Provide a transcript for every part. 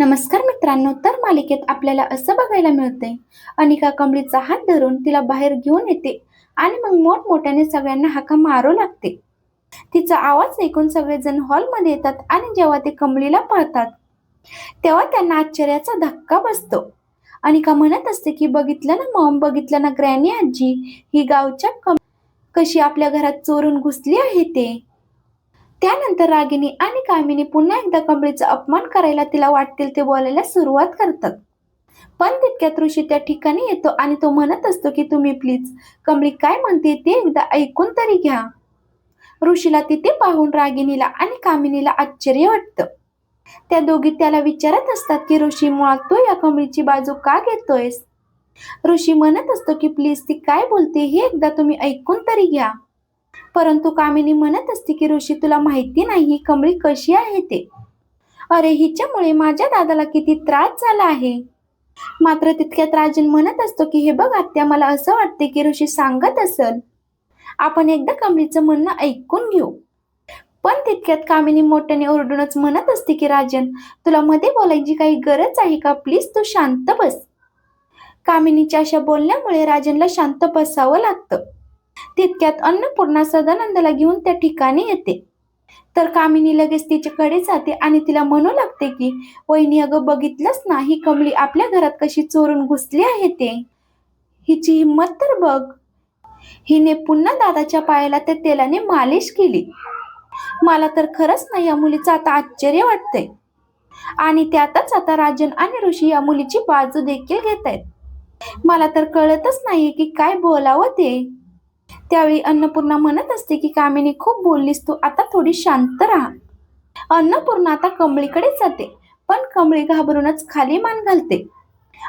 नमस्कार मित्रांनो तर मालिकेत आपल्याला असं बघायला मिळतंय. अनिका कमळीचा हात धरून तिला बाहेर घेऊन येते आणि मग मोठमोठ्याने सगळ्यांना हाका मारू लागते. तिचा आवाज ऐकून सगळेजण हॉलमध्ये येतात आणि जेव्हा ते कमळीला पाहतात तेव्हा त्यांना आश्चर्याचा धक्का बसतो. अनिका म्हणत असते की बघितलं ना मॉम बघितलं ना ग्रॅनी आजी ही गावच्या कम कशी आपल्या घरात चोरून घुसली आहे ते? त्यानंतर रागिनी आणि कामिनी पुन्हा एकदा कमळीचा अपमान करायला तिला वाटतील ते बोलायला सुरुवात करतात. पण तितक्यात ऋषी त्या ठिकाणी येतो आणि तो म्हणत असतो की तुम्ही प्लीज कमळी काय म्हणते ते एकदा ऐकून तरी घ्या. ऋषीला तिथे पाहून रागिनीला आणि कामिनीला आश्चर्य वाटतं. त्या दोघी त्याला विचारत असतात की ऋषी मुळात तू या कमळीची बाजू का घेतोयस? ऋषी म्हणत असतो की प्लीज ती काय बोलते हे एकदा तुम्ही ऐकून तरी घ्या. परंतु कामिनी म्हणत असते की ऋषी तुला माहिती नाही ही कमळी कशी आहे ते? अरे हिच्यामुळे माझ्या दादाला किती त्रास झाला आहे. मात्र तितक्यात राजन म्हणत असतो की हे बघ आत्या मला असं वाटते की ऋषी सांगत असल. आपण एकदा कमळीचं म्हणणं ऐकून घेऊ. पण तितक्यात कामिनी मोठ्याने ओरडूनच म्हणत असते की राजन तुला मध्ये बोलायची काही गरज आहे का? प्लीज तू शांत बस. कामिनीच्या अशा बोलण्यामुळे राजनला शांत बसावं लागतं. तितक्यात अन्नपूर्णा सदानंदला घेऊन त्या ठिकाणी येते. तर कामिनी लगेच तिच्याकडे जाते आणि तिला म्हणू लागते की वहिनी अगं बघितलंच ना ही कमळी आपल्या घरात कशी चोरून घुसली आहे ते? हिची हिंमत तर बघ. हिने पुन्हा दादाच्या पायाला त्या तेलाने मालिश केली. मला तर खरंच ना या मुलीचं आता आश्चर्य वाटतंय. आणि त्यातच आता राजन आणि ऋषी या मुलीची बाजू देखील घेत आहेत मला तर कळतच नाही की काय बोलावं ते. त्यावेळी अन्नपूर्णा म्हणत असते की कामिनी खूप बोललीस तू. आता थोडी शांत राहा. अन्नपूर्णा आता कमळीकडे जाते पण कमळी घाबरूनच खाली मान घालते.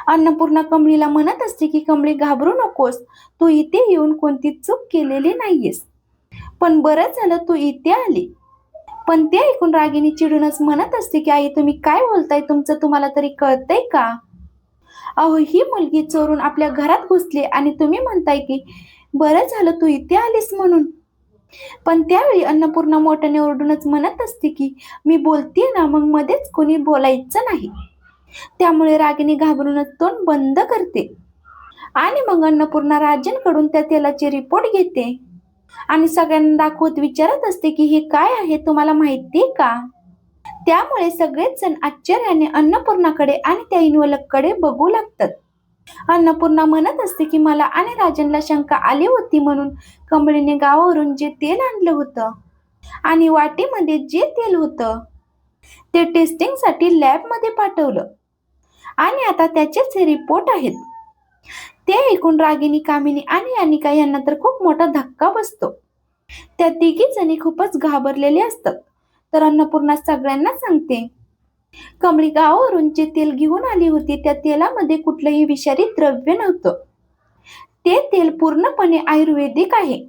अन्नपूर्णा कमळीला म्हणत असते की कमळी घाबरू नकोस. तू इथे येऊन कोणती चूक केलेली नाहीयेस. पण बरं झालं तू इथे आली. पण ते ऐकून रागिनी चिडूनच म्हणत असते की आई तुम्ही काय बोलताय? तुमचं तुम्हाला तरी कळतंय का? अहो ही मुलगी चोरून आपल्या घरात घुसली आणि तुम्ही म्हणताय की बरं झालं तू इथे आलीस म्हणून. पण त्यावेळी अन्नपूर्णा मोठ्याने ओरडूनच म्हणत असते की मी बोलतीये ना मग मध्येच कोणी बोलायचं नाही. त्यामुळे रागिनी घाबरूनच तोंड बंद करते. आणि मग अन्नपूर्णा राजनकडून त्या तेलाचे रिपोर्ट घेते. आणि सगळ्यांना दाखवत विचारत असते की हे काय आहे तुम्हाला माहितीये का? त्यामुळे सगळेच जण आश्चर्याने अन्नपूर्णाकडे आणि त्या इन्वलककडे बघू लागतात. अन्नपूर्णा म्हणत असते की मला आणि राजनला शंका आली होती म्हणून कमळीने गावावरून जे तेल आणलं होतं आणि वाटेमध्ये जे तेल होतं ते टेस्टिंगसाठी लॅबमध्ये पाठवलं. आणि आता त्याचेच हे रिपोर्ट आहेत. ते ऐकून रागिनी कामिनी आणि अनिका यांना तर खूप मोठा धक्का बसतो. त्या तिघी जणी खूपच घाबरलेले असतात. तर अन्नपूर्णा सगळ्यांना सांगते कमळी गावावरून जे तेल घेऊन आली होती त्या तेलामध्ये कुठलंही विषारी द्रव्य नव्हतं. ते तेल पूर्णपणे आयुर्वेदिक आहे.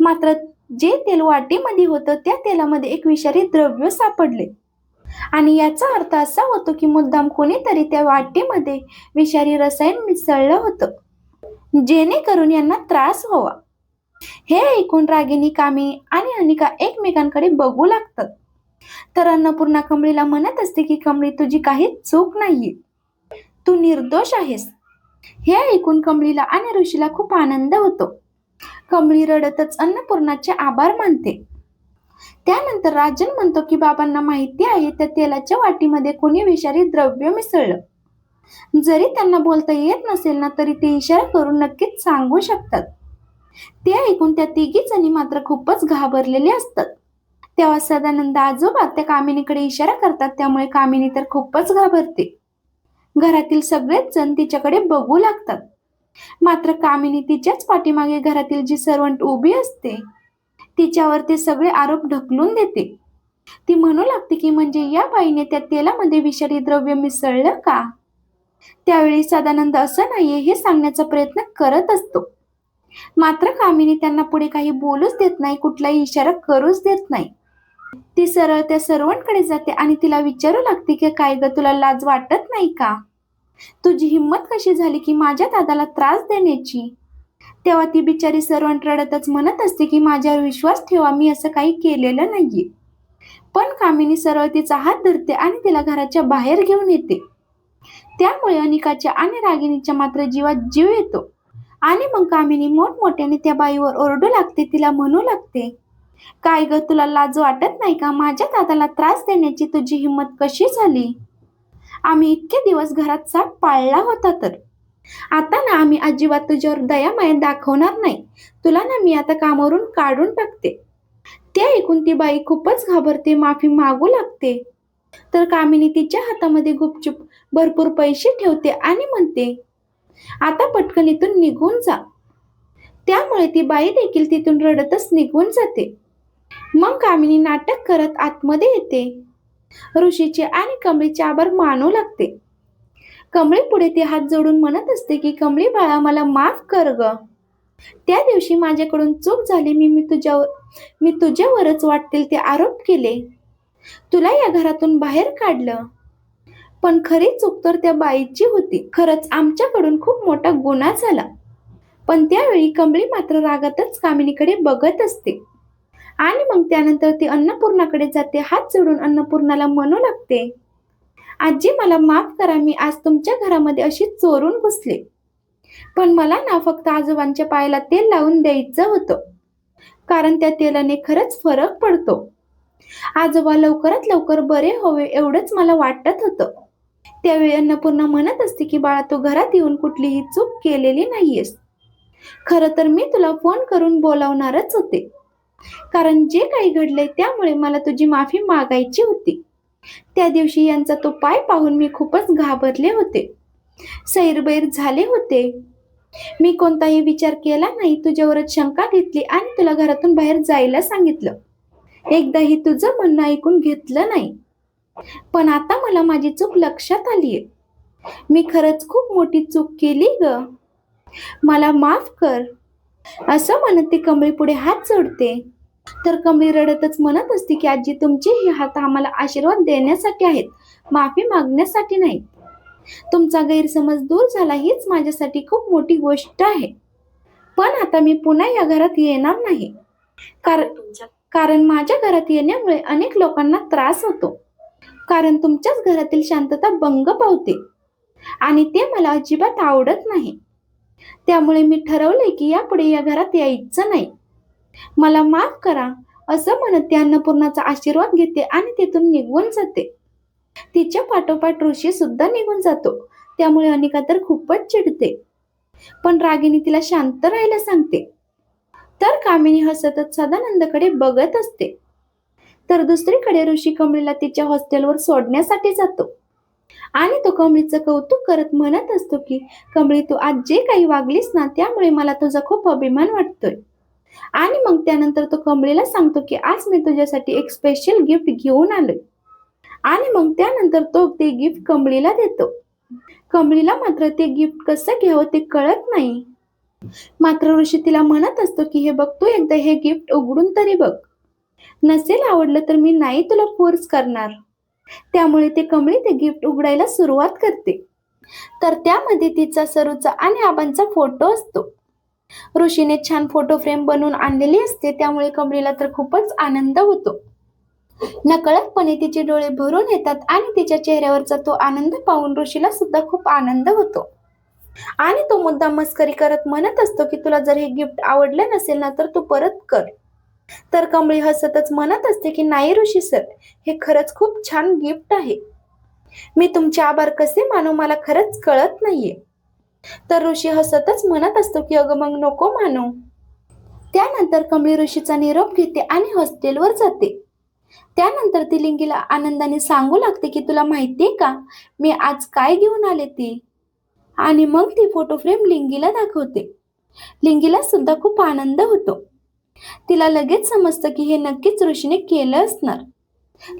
मात्र जे तेल वाटीमध्ये होतं त्या तेलामध्ये एक विषारी द्रव्य सापडले. आणि याचा अर्थ असा होतो की मुद्दाम कोणीतरी त्या वाटीमध्ये विषारी रसायन मिसळलं होतं. जेणेकरून यांना त्रास व्हावा. हे ऐकून रागिनी कामिनी आणि अनिका एकमेकांकडे बघू लागतात. तर अन्नपूर्णा कमळीला म्हणत असते की कमळी तुझी काही चूक नाहीये. तू निर्दोष आहेस. हे ऐकून कमळीला आणि ऋषीला खूप आनंद होतो. कमळी रडतच अन्नपूर्णाचे आभार मानते. त्यानंतर राजन म्हणतो की बाबांना माहिती आहे त्या तेलाच्या वाटीमध्ये कोणी विषारी द्रव्य मिसळलं. जरी त्यांना बोलता येत नसेल ना तरी ते इशारा करून नक्कीच सांगू शकतात. ते ऐकून त्या तिघी जणी मात्र खूपच घाबरलेले असतात. तेव्हा सदानंद आजोबा त्या कामिनीकडे इशारा करतात त्यामुळे कामिनी तर खूपच घाबरते. घरातील सगळेच जण तिच्याकडे बघू लागतात. मात्र कामिनी तिच्याच पाठीमागे घरातील जी सर्वंट उभी असते तिच्यावर ते सगळे आरोप ढकलून देते. ती म्हणू लागते की म्हणजे या बाईने त्या तेलामध्ये विषारी द्रव्य मिसळलं का? त्यावेळी सदानंद असं नाहीये हे सांगण्याचा प्रयत्न करत असतो. मात्र कामिनी त्यांना पुढे काही बोलूच देत नाही कुठलाही इशारा करूच देत नाही. ती सरळ त्या सर्वांकडे जाते आणि तिला विचारू लागते की काय ग तुला लाज वाटत नाही का? तुझी हिंमत कशी झाली की माझ्या दादाला त्रास देण्याची? तेव्हा ती बिचारी सर्वंट रडतच म्हणत असते की माझ्यावर विश्वास ठेवा मी असं काही केलेलं नाहीये. पण कामिनी सरळ तिचा हात धरते आणि तिला घराच्या बाहेर घेऊन येते. त्यामुळे अनिकाच्या आणि रागिणीच्या मात्र जीवात जीव येतो. आणि मग कामिनी मोठमोठ्याने त्या बाईवर ओरडू लागते तिला म्हणू लागते काय ग तुला लाज वाटत नाही का? माझ्या दादाला त्रास देण्याची तुझी हिंमत कशी झाली? आम्ही इतके दिवस घरात साप पाळला होता तर. आता ना आम्ही अजिबात तुझ्यावर दयामाया दाखवणार नाही. तुला ना मी आता कामावरून काढून टाकते. ते ऐकून ती बाई खूपच घाबरते माफी मागू लागते. तर कामिनी तिच्या हातामध्ये गुपचूप भरपूर पैसे ठेवते आणि म्हणते आता पटकन इथून निघून जा. त्यामुळे ती बाई देखील तिथून रडतच निघून जाते. मग कामिनी नाटक करत आतमध्ये येते. ऋषीचे आणि कमळीचे आभार मानू लागते. कमळी पुढे ते हात जोडून म्हणत असते की कमळी बाळा मला माफ कर ग. त्या दिवशी माझ्याकडून चूक झाली मी मी तुझ्यावर मी तुझ्यावरच वाटतील ते आरोप केले. तुला या घरातून बाहेर काढलं. पण खरी चूक तर त्या बाईची होती. खरंच आमच्याकडून खूप मोठा गुन्हा झाला. पण त्यावेळी कमळी मात्र रागातच कामिनीकडे बघत असते. आणि मग त्यानंतर ती अन्नपूर्णाकडे जाते. हात जोडून अन्नपूर्णाला म्हणू लागते आजी मला माफ करा मी आज तुमच्या घरामध्ये अशी चोरून घुसले. पण मला ना फक्त आजोबांच्या पायाला तेल लावून द्यायचं होतं. कारण त्या तेलाने खरंच फरक पडतो. आजोबा लवकरात लवकर बरे व्हावे एवढंच मला वाटत होतं. त्यावेळी अन्नपूर्णा म्हणत असते की बाळा तू घरात येऊन कुठलीही चूक केलेली नाहीयेस. खरं तर मी तुला फोन करून बोलावणारच होते. कारण जे काही घडले त्यामुळे मला तुझी माफी मागायची होती. त्या दिवशी यांचा तो पाय पाहून मी खूपच घाबरले होते. सैरबैर झाले होते. मी कोणताही विचार केला नाही तुझ्यावरच शंका घेतली आणि तुला घरातून बाहेर जायला सांगितलं. एकदाही तुझं म्हणणं ऐकून घेतलं नाही. पण आता मला माझी चूक लक्षात आलीये. मी खरंच खूप मोठी चूक केली ग. मला माफ कर. असं म्हणत ती कमळी पुढे हात जोडते. तर कमळी रडतच म्हणत असते की आजी तुमचे हे हात आम्हाला आशीर्वाद देण्यासाठी आहेत. माफी मागण्यासाठी नाही. तुमचा गैरसमज दूर झाला हीच माझ्यासाठी खूप मोठी गोष्ट आहे. पण आता मी पुन्हा या घरात येणार नाही. कारण कारण माझ्या घरात येण्यामुळे अनेक लोकांना त्रास होतो. कारण तुमच्याच घरातील शांतता भंग पावते. आणि ते मला अजिबात आवडत नाही. त्यामुळे मी ठरवले की यापुढे या घरात यायचं नाही. मला माफ करा असं म्हणत ती अन्नपूर्णाचा आशीर्वाद घेते आणि तिथून निघून जाते. तिच्या पाठोपाठ ऋषी सुद्धा निघून जातो. त्यामुळे अनिका तर खूपच चिडते. पण रागिनी तिला शांत राहायला सांगते. तर कामिनी हसतच सदानंदकडे बघत असते. तर दुसरीकडे ऋषी कमळीला तिच्या हॉस्टेलवर सोडण्यासाठी जातो. आणि तो कमळीचं कौतुक करत म्हणत असतो की कमळी तू आज जे काही वागलीस ना त्यामुळे मला तुझा खूप अभिमान वाटतोय. आणि मग त्यानंतर तो कमळीला सांगतो की आज मी तुझ्यासाठी एक स्पेशल गिफ्ट घेऊन आलोय. आणि मग त्यानंतर तो ते गिफ्ट कमळीला देतो. कमळीला मात्र ते गिफ्ट कसं घ्यावं ते कळत नाही. मात्र ऋषी तिला म्हणत असतो की हे बघ तू एकदा हे गिफ्ट उघडून तरी बघ. नसेल आवडलं तर मी नाही तुला फोर्स करणार. त्यामुळे ते कमळी ते गिफ्ट उघडायला सुरुवात करते. तर त्यामध्ये तिचा सरूचा आणि आबांचा फोटो असतो. ऋषीने छान फोटो फ्रेम बनवून आणलेली असते त्यामुळे कमळीला तर खूपच आनंद होतो. नकळतपणे तिचे डोळे भरून येतात आणि तिच्या चेहऱ्यावरचा तो आनंद पाहून ऋषीला सुद्धा खूप आनंद होतो. आणि तो मुद्दा मस्करी करत म्हणत असतो की तुला जर हे गिफ्ट आवडलं नसेल ना तर तू परत कर. तर कमळी हसतच म्हणत असते की नाही ऋषी सर हे खरंच खूप छान गिफ्ट आहे. मी तुमचे आभार कसे मानू मला खरंच कळत नाहीये. तर ऋषी हसतच म्हणत असतो की अगं मग नको मानू. त्यानंतर कमळी ऋषीचा निरोप घेते आणि हॉस्टेलवर जाते. त्यानंतर ती लिंगीला आनंदाने सांगू लागते की तुला माहितीये का मी आज काय घेऊन आले ती? आणि मग ती फोटो फ्रेम लिंगीला दाखवते. लिंगीला सुद्धा खूप आनंद होतो. तिला लगेच समजतं की हे नक्कीच ऋषीने केलं असणार.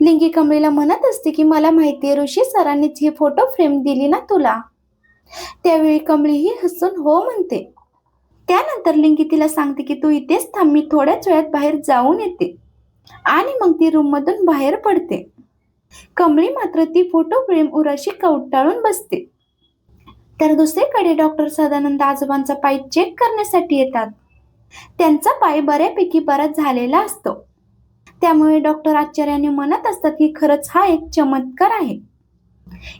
लिंगी कमळीला म्हणत असते की मला माहितीये ऋषी सरांनीच ही फोटो फ्रेम दिली ना तुला. त्यावेळी कमळीही हसून हो म्हणते. त्यानंतर लिंगी तिला सांगते की तू इथेच थांब मी थोड्याच वेळात बाहेर जाऊन येते. आणि मग ती रूम मधून बाहेर पडते. कमळी मात्र ती फोटो फ्रेम उराशी कवटाळून बसते. तर दुसरीकडे डॉक्टर सदानंद आजोबांचा पाय चेक करण्यासाठी येतात. त्यांचा पाय बऱ्यापैकी परत झालेला असतो. त्यामुळे डॉक्टर आश्चर्याने म्हणत असतात की खरंच हा एक चमत्कार आहे.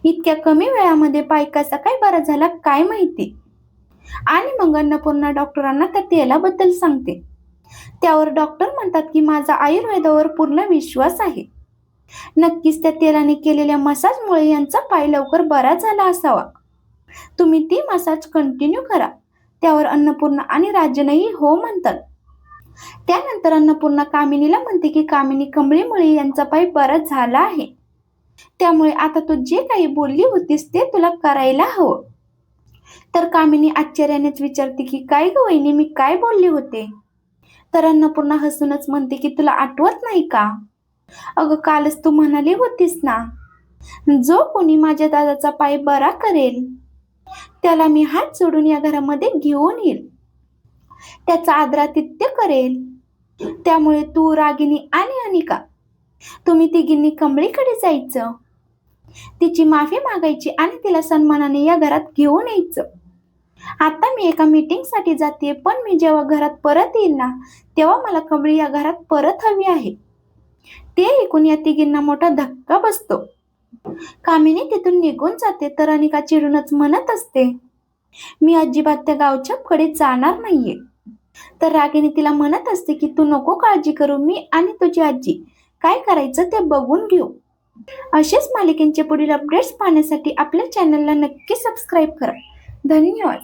इतक्या कमी वेळामध्ये पाय कसा काय बरा झाला काय माहिती? आणि मग अन्नपूर्णा डॉक्टरांना त्या तेलाबद्दल सांगते. त्यावर डॉक्टर म्हणतात की माझा आयुर्वेदावर पूर्ण विश्वास आहे. नक्कीच त्या तेलाने केलेल्या मसाजमुळे यांचा पाय लवकर बरा झाला असावा. तुम्ही ती मसाज कंटिन्यू करा. त्यावर अन्नपूर्णा आणि राजनही हो म्हणतात. त्यानंतर अन्नपूर्णा कामिनीला म्हणते की कामिनी कमळीमुळे यांचा पाय बरा झाला आहे. त्यामुळे आता तू जे काही बोलली होतीस ते तुला करायला हवं. तर कामिनी आश्चर्यानेच विचारते की काय ग वहिनी मी काय बोलले होते? तर अन्नपूर्णा हसूनच म्हणते की तुला आठवत नाही का? अगं कालच तू म्हणाली होतीस ना जो कोणी माझ्या दादाचा पाय बरा करेल त्याला मी हात जोडून या घरामध्ये घेऊन येईल त्याचा आदरातिथ्य करेल त्यामुळे तू रागिनी आणि अनिका तुम्ही तिघींनी कमळीकडे जायचं. तिची माफी मागायची आणि तिला सन्मानाने या घरात घेऊन यायचं. आता मी एका मीटिंगसाठी जाते पण मी जेव्हा घरात परत येईल ना तेव्हा मला कमळी या घरात परत हवी आहे. ते ऐकून या तिघींना मोठा धक्का बसतो. कामिनी तिथून निघून जाते तर अनिका चिडूनच म्हणत असते मी अजिबात त्या गावच्याकडे जाणार नाहीये. तर रागिनी तिला म्हणत असते की तू नको काळजी करू मी आणि तुझी आजी. काय करायचं ते बघून घेऊ. असेच मालिकेंचे पुढील अपडेट्स पाहण्यासाठी आपल्या चॅनलला नक्की सबस्क्राईब करा. धन्यवाद.